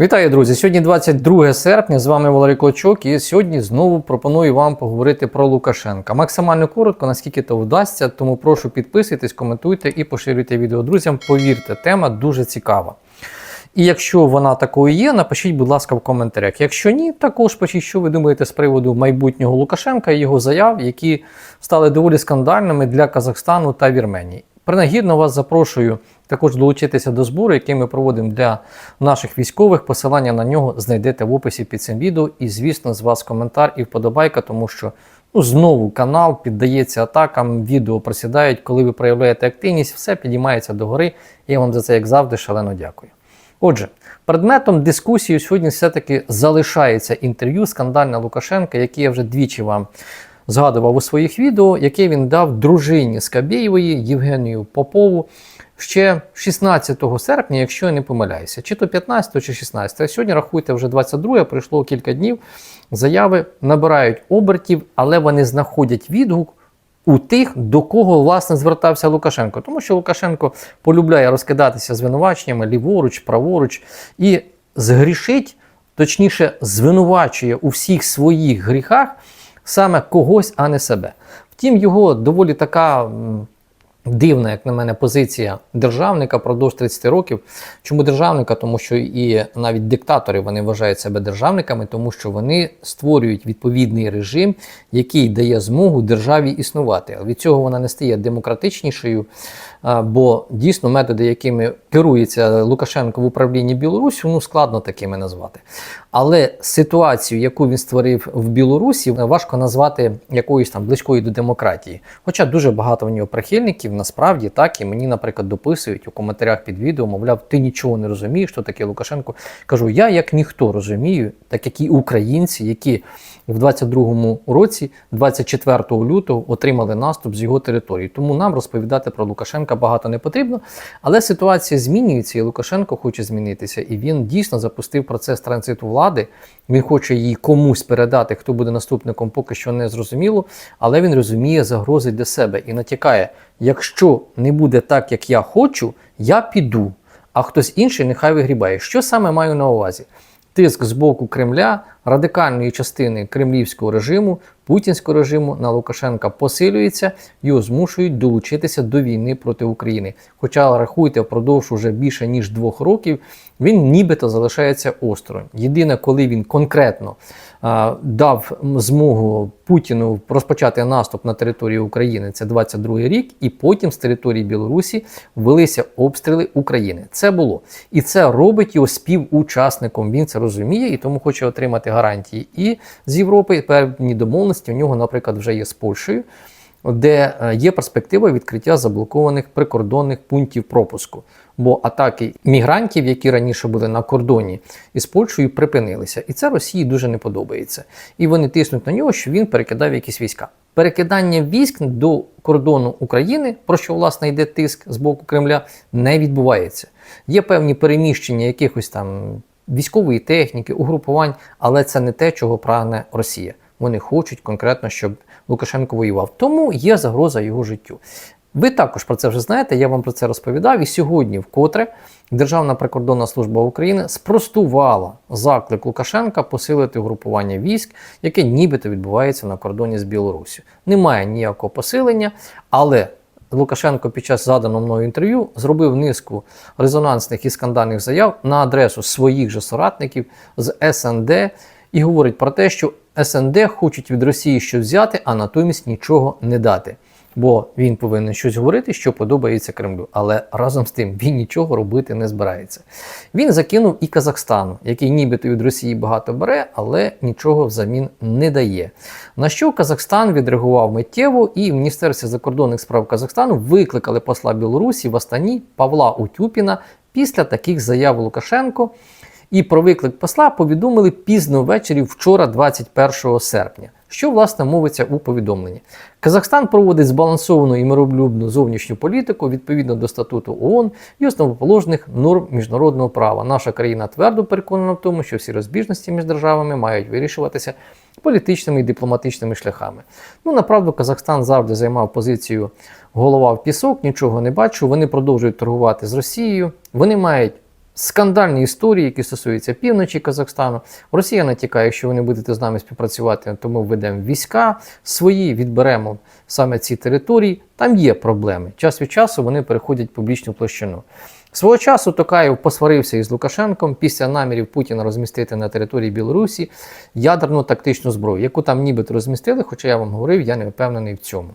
Вітаю, друзі! Сьогодні 22 серпня. З вами Валерій Клочок, і сьогодні знову пропоную вам поговорити про Лукашенка. Максимально коротко, наскільки то вдасться. Тому прошу підписуйтесь, коментуйте і поширюйте відео друзям. Повірте, тема дуже цікава. І якщо вона такою є, напишіть, будь ласка, в коментарях. Якщо ні, також пишіть, що ви думаєте з приводу майбутнього Лукашенка і його заяв, які стали доволі скандальними для Казахстану та Вірменії. Принагідно вас запрошую також долучитися до збору, який ми проводимо для наших військових. Посилання на нього знайдете в описі під цим відео. І, звісно, з вас коментар і вподобайка, тому що ну, знову канал піддається атакам, відео просідають. Коли ви проявляєте активність, все підіймається догори. Я вам за це, як завжди, шалено дякую. Отже, предметом дискусії сьогодні все-таки залишається інтерв'ю скандальна Лукашенка, яке я вже двічі вам згадував у своїх відео, яке він дав дружині Скабєєвої Євгенію Попову ще 16 серпня, якщо я не помиляюся, чи то 15, чи 16. А сьогодні рахуйте вже 22, пройшло кілька днів. Заяви набирають обертів, але вони знаходять відгук. У тих, до кого власне звертався Лукашенко, тому що Лукашенко полюбляє розкидатися звинуваченнями ліворуч, праворуч і згрішить, точніше, звинувачує у всіх своїх гріхах саме когось, а не себе. Втім, його доволі така дивна, як на мене, позиція державника продовж 30 років. Чому державника? Тому що і навіть диктатори вони вважають себе державниками, тому що вони створюють відповідний режим, який дає змогу державі існувати. Від цього вона не стає демократичнішою. Бо дійсно методи, якими керується Лукашенко в управлінні Білорусі, ну складно такими назвати. Але ситуацію, яку він створив в Білорусі, важко назвати якоюсь там близькою до демократії. Хоча дуже багато в нього прихильників, насправді так, і мені, наприклад, дописують у коментарях під відео, мовляв, ти нічого не розумієш, що таке Лукашенко. Кажу, я як ніхто розумію, так як і українці, які в 22-му році, 24 лютого, отримали наступ з його території. Тому нам розповідати про Лукашенка багато не потрібно. Але ситуація змінюється, і Лукашенко хоче змінитися. І він дійсно запустив процес транзиту влади. Він хоче її комусь передати, хто буде наступником, поки що не зрозуміло. Але він розуміє загрози для себе і натякає: якщо не буде так, як я хочу, я піду. А хтось інший нехай вигрібає. Що саме маю на увазі? Тиск з боку Кремля, радикальної частини кремлівського режиму, путінського режиму на Лукашенка посилюється, його змушують долучитися до війни проти України. Хоча рахуйте, впродовж уже більше ніж двох років він нібито залишається осторонь. Єдине, коли він конкретно дав змогу Путіну розпочати наступ на територію України, це 22 рік, і потім з території Білорусі велися обстріли України. Це було і це робить його співучасником. Він це розуміє і тому хоче отримати гарантії і з Європи. Певні домовленості у нього, наприклад, вже є з Польщею. Де е, є перспектива відкриття заблокованих прикордонних пунктів пропуску, бо атаки мігрантів, які раніше були на кордоні із Польщею, припинилися, і це Росії дуже не подобається. І вони тиснуть на нього, що він перекидав якісь війська. Перекидання військ до кордону України, про що власне йде тиск з боку Кремля, не відбувається. Є певні переміщення якихось там військової техніки, угрупувань, але це не те, чого прагне Росія. Вони хочуть конкретно, щоб Лукашенко воював. Тому є загроза його життю. Ви також про це вже знаєте, я вам про це розповідав. І сьогодні, вкотре, Державна прикордонна служба України спростувала заклик Лукашенка посилити групування військ, яке нібито відбувається на кордоні з Білорусі. Немає ніякого посилення, але Лукашенко під час заданого мною інтерв'ю зробив низку резонансних і скандальних заяв на адресу своїх же соратників з СНД і говорить про те, що СНД хочуть від Росії щось взяти, а натомість нічого не дати. Бо він повинен щось говорити, що подобається Кремлю. Але разом з тим він нічого робити не збирається. Він закинув і Казахстану, який нібито від Росії багато бере, але нічого взамін не дає. На що Казахстан відреагував миттєво, і в Міністерстві закордонних справ Казахстану викликали посла Білорусі в Астані Павла Утюпіна після таких заяв Лукашенко. І про виклик посла повідомили пізно ввечері вчора, 21 серпня. Що власне мовиться у повідомленні? Казахстан проводить збалансовану і миролюбну зовнішню політику відповідно до статуту ООН і основоположних норм міжнародного права. Наша країна твердо переконана в тому, що всі розбіжності між державами мають вирішуватися політичними і дипломатичними шляхами. Ну направду, Казахстан завжди займав позицію голова в пісок, нічого не бачу. Вони продовжують торгувати з Росією. Вони мають скандальні історії, які стосуються півночі Казахстану. Росія натякає, якщо ви не будете з нами співпрацювати, то ми введемо війська свої, відберемо саме ці території. Там є проблеми. Час від часу вони переходять в публічну площину. Свого часу Токаєв посварився із Лукашенком після намірів Путіна розмістити на території Білорусі ядерну тактичну зброю, яку там нібито розмістили, хоча я вам говорив, я не впевнений в цьому.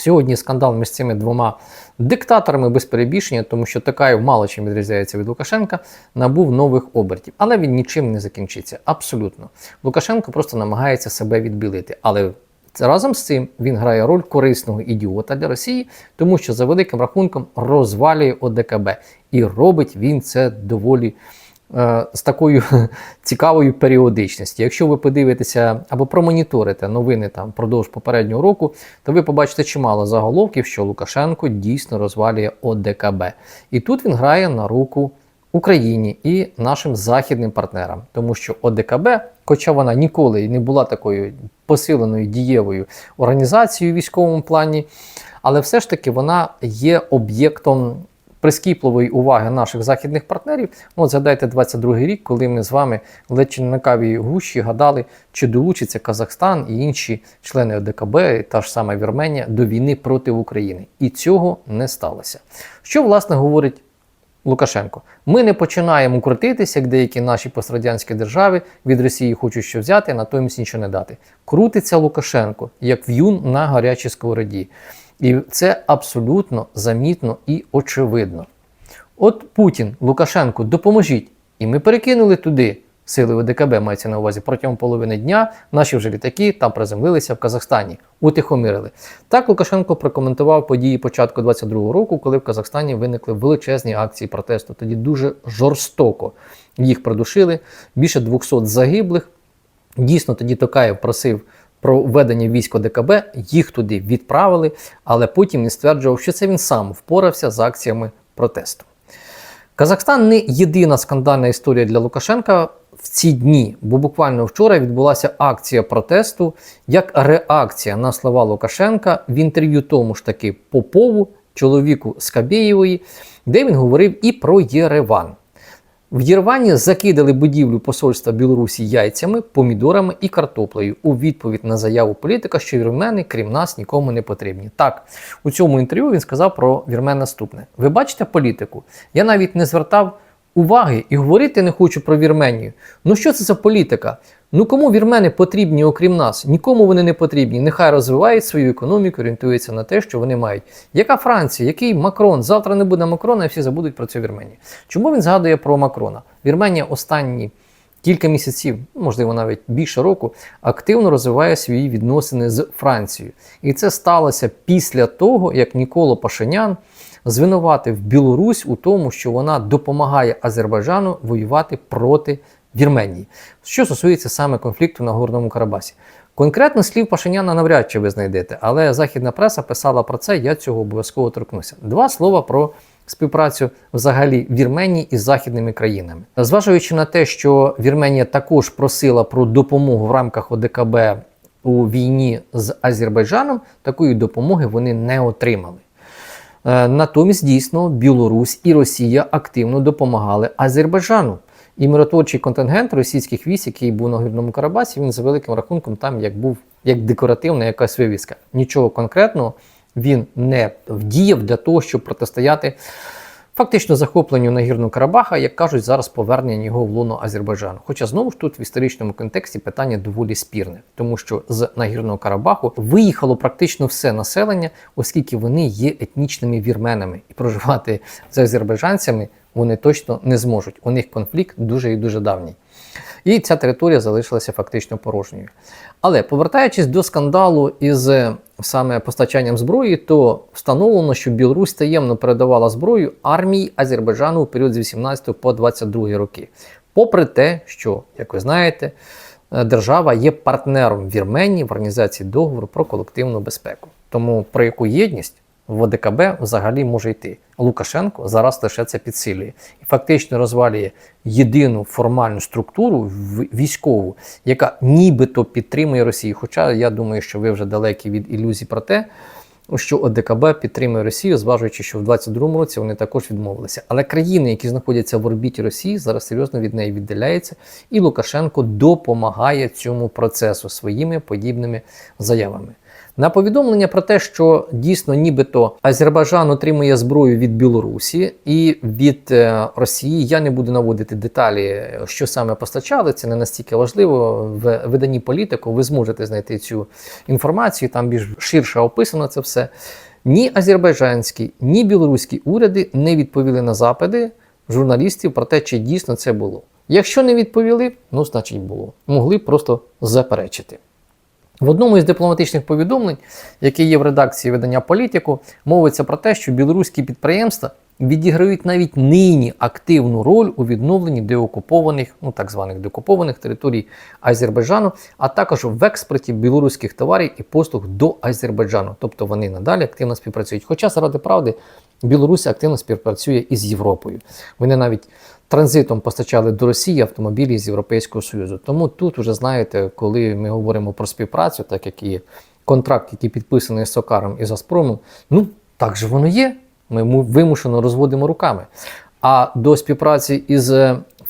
Сьогодні скандал між цими двома диктаторами без перебільшення, тому що Токаєв мало чим відрізняється від Лукашенка, набув нових обертів. Але він нічим не закінчиться. Абсолютно. Лукашенко просто намагається себе відбілити. Але разом з цим він грає роль корисного ідіота для Росії, тому що за великим рахунком розвалює ОДКБ. І робить він це доволі з такою цікавою періодичністю. Якщо ви подивитеся або промоніторите новини там впродовж попереднього року, то ви побачите чимало заголовків, що Лукашенко дійсно розвалює ОДКБ. І тут він грає на руку Україні і нашим західним партнерам, тому що ОДКБ, хоча вона ніколи не була такою посиленою дієвою організацією в військовому плані, але все ж таки вона є об'єктом прискіпливої уваги наших західних партнерів. Ну, от згадайте 22-й рік, коли ми з вами ледь чи не на каві гущі гадали, чи долучиться Казахстан і інші члени ОДКБ, та ж сама Вірменія, до війни проти України. І цього не сталося. Що власне говорить Лукашенко. Ми не починаємо крутитися, як деякі наші пострадянські держави від Росії хочуть що взяти, натомість нічого не дати. Крутиться Лукашенко, як в'юн на гарячій сковороді. І це абсолютно замітно і очевидно. От Путін, Лукашенко, допоможіть. І ми перекинули туди сили ОДКБ, мається на увазі протягом половини дня. Наші вже літаки там приземлилися в Казахстані, утихомирили. Так Лукашенко прокоментував події початку 22-го року, коли в Казахстані виникли величезні акції протесту. Тоді дуже жорстоко їх придушили. Більше 200 загиблих. Дійсно, тоді Токаєв просив про введення військ ОДКБ, їх туди відправили, але потім він стверджував, що це він сам впорався з акціями протесту. Казахстан не єдина скандальна історія для Лукашенка в ці дні, бо буквально вчора відбулася акція протесту як реакція на слова Лукашенка в інтерв'ю тому ж таки Попову, чоловіку Скабєєвої, де він говорив і про Єреван. В Єрвані закидали будівлю посольства Білорусі яйцями, помідорами і картоплею у відповідь на заяву політика, що вірмени, крім нас, нікому не потрібні. Так, у цьому інтерв'ю він сказав про вірмен наступне: ви бачите політику? Я навіть не звертав уваги і говорити не хочу про Вірменію. Ну що це за політика? Ну кому вірмени потрібні, окрім нас? Нікому вони не потрібні. Нехай розвивають свою економіку, орієнтуються на те, що вони мають. Яка Франція, який Макрон? Завтра не буде Макрона, і всі забудуть про цю Вірменію. Чому він згадує про Макрона? Вірменія останні кілька місяців, можливо, навіть більше року, активно розвиває свої відносини з Францією. І це сталося після того, як Ніколо Пашинян звинуватив Білорусь у тому, що вона допомагає Азербайджану воювати проти Вірменії. Що стосується саме конфлікту на Горному Карабасі. Конкретно слів Пашиняна навряд чи ви знайдете, але західна преса писала про це, я цього обов'язково торкнуся. Два слова про співпрацю взагалі Вірменії із західними країнами. Зважаючи на те, що Вірменія також просила про допомогу в рамках ОДКБ у війні з Азербайджаном, такої допомоги вони не отримали. Е, Натомість, дійсно, Білорусь і Росія активно допомагали Азербайджану. І миротворчий контингент російських військ, який був на Гірному Карабасі, він за великим рахунком там як був як декоративна якась вивіска. Нічого конкретного він не вдіяв для того, щоб протистояти фактично захопленню нагірного Карабаха, як кажуть, зараз повернення його в лоно Азербайджану. Хоча знову ж тут в історичному контексті питання доволі спірне, тому що з нагірного Карабаху виїхало практично все населення, оскільки вони є етнічними вірменами, і проживати з азербайджанцями вони точно не зможуть. У них конфлікт дуже і дуже давній. І ця територія залишилася фактично порожньою. Але повертаючись до скандалу із е, саме постачанням зброї, то встановлено, що Білорусь таємно передавала зброю армії Азербайджану у період з 18 по 22 роки. Попри те, що, як ви знаєте, е, держава є партнером Вірменії в організації договору про колективну безпеку. Тому про яку єдність в ОДКБ взагалі може йти. Лукашенко зараз лише це підсилює і фактично розвалює єдину формальну структуру військову, яка нібито підтримує Росію. Хоча я думаю, що ви вже далекі від ілюзій про те, що ОДКБ підтримує Росію, зважуючи, що в 2022 році вони також відмовилися. Але країни, які знаходяться в орбіті Росії, зараз серйозно від неї віддаляються, і Лукашенко допомагає цьому процесу своїми подібними заявами. На повідомлення про те, що дійсно нібито Азербайджан отримує зброю від Білорусі і від е, Росії, я не буду наводити деталі, що саме постачали. Це не настільки важливо. В виданні політику ви зможете знайти цю інформацію. Там більш ширше описано це все. Ні азербайджанські, ні білоруські уряди не відповіли на запити журналістів про те, чи дійсно це було. Якщо не відповіли, ну значить було. Могли просто заперечити. В одному із дипломатичних повідомлень, яке є в редакції видання Політику, мовиться про те, що білоруські підприємства відіграють навіть нині активну роль у відновленні деокупованих, ну так званих деокупованих територій Азербайджану, а також в експорті білоруських товарів і послуг до Азербайджану. Тобто вони надалі активно співпрацюють. Хоча заради правди Білорусь активно співпрацює із Європою. Вони навіть транзитом постачали до Росії автомобілі з Європейського Союзу. Тому тут вже знаєте, коли ми говоримо про співпрацю, так як і контракт, який підписаний з Сокаром і Газпромом, ну так же воно є. Ми вимушено розводимо руками. А до співпраці із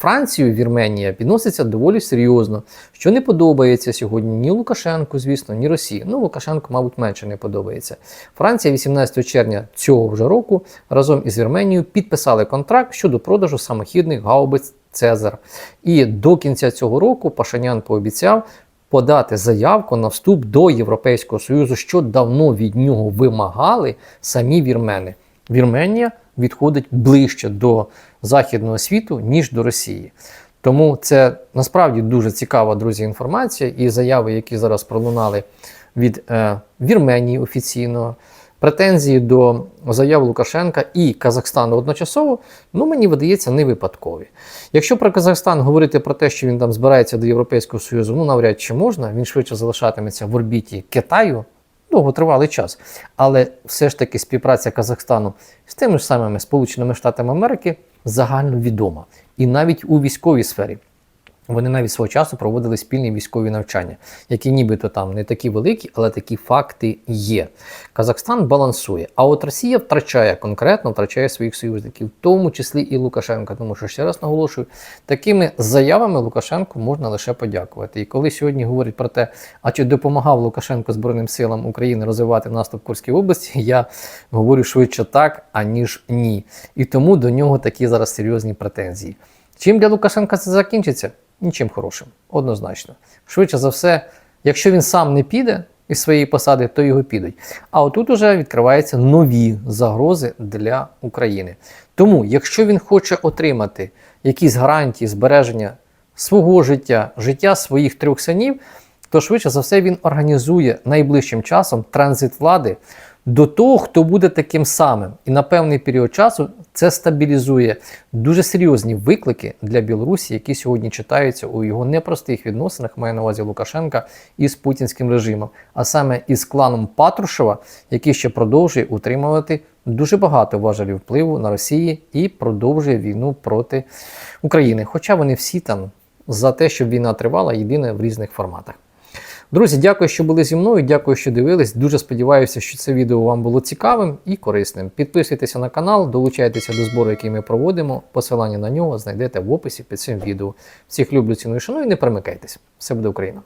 Францією Вірменія відноситься доволі серйозно, що не подобається сьогодні ні Лукашенку, звісно, ні Росії. Ну, Лукашенку, мабуть, менше не подобається. Франція 18 червня цього вже року разом із Вірменією підписали контракт щодо продажу самохідних гаубиць Цезар. І до кінця цього року Пашинян пообіцяв подати заявку на вступ до Європейського Союзу, що давно від нього вимагали самі вірмени. Вірменія відходить ближче до західного світу, ніж до Росії. Тому це насправді дуже цікава, друзі, інформація і заяви, які зараз пролунали від е, Вірменії офіційно, претензії до заяв Лукашенка і Казахстану одночасово, ну мені видається, не випадкові. Якщо про Казахстан говорити про те, що він там збирається до Європейського Союзу, ну навряд чи можна, він швидше залишатиметься в орбіті Китаю довготривалий час. Але все ж таки співпраця Казахстану з тими ж самими Сполученими Штатами Америки загально відома. І навіть у військовій сфері. Вони навіть свого часу проводили спільні військові навчання, які нібито там не такі великі, але такі факти є. Казахстан балансує, а от Росія втрачає конкретно, втрачає своїх союзників, в тому числі і Лукашенка. Тому що ще раз наголошую, такими заявами Лукашенку можна лише подякувати. І коли сьогодні говорять про те, а чи допомагав Лукашенко Збройним силам України розвивати наступ в Курській області, я говорю швидше так, аніж ні. І тому до нього такі зараз серйозні претензії. Чим для Лукашенка це закінчиться? Нічим хорошим, однозначно. Швидше за все, якщо він сам не піде із своєї посади, то його підуть. А отут уже відкриваються нові загрози для України. Тому, якщо він хоче отримати якісь гарантії збереження свого життя, життя своїх трьох синів, то швидше за все він організує найближчим часом транзит влади до того, хто буде таким самим. І на певний період часу це стабілізує дуже серйозні виклики для Білорусі, які сьогодні читаються у його непростих відносинах, маю на увазі Лукашенка із путінським режимом, а саме із кланом Патрушева, який ще продовжує утримувати дуже багато важелів впливу на Росії і продовжує війну проти України. Хоча вони всі там за те, щоб війна тривала, єдине в різних форматах. Друзі, дякую, що були зі мною. Дякую, що дивились. Дуже сподіваюся, що це відео вам було цікавим і корисним. Підписуйтеся на канал, долучайтеся до збору, який ми проводимо. Посилання на нього знайдете в описі під цим відео. Всіх люблю, ціную, шаную і не перемикайтесь. Все буде Україна!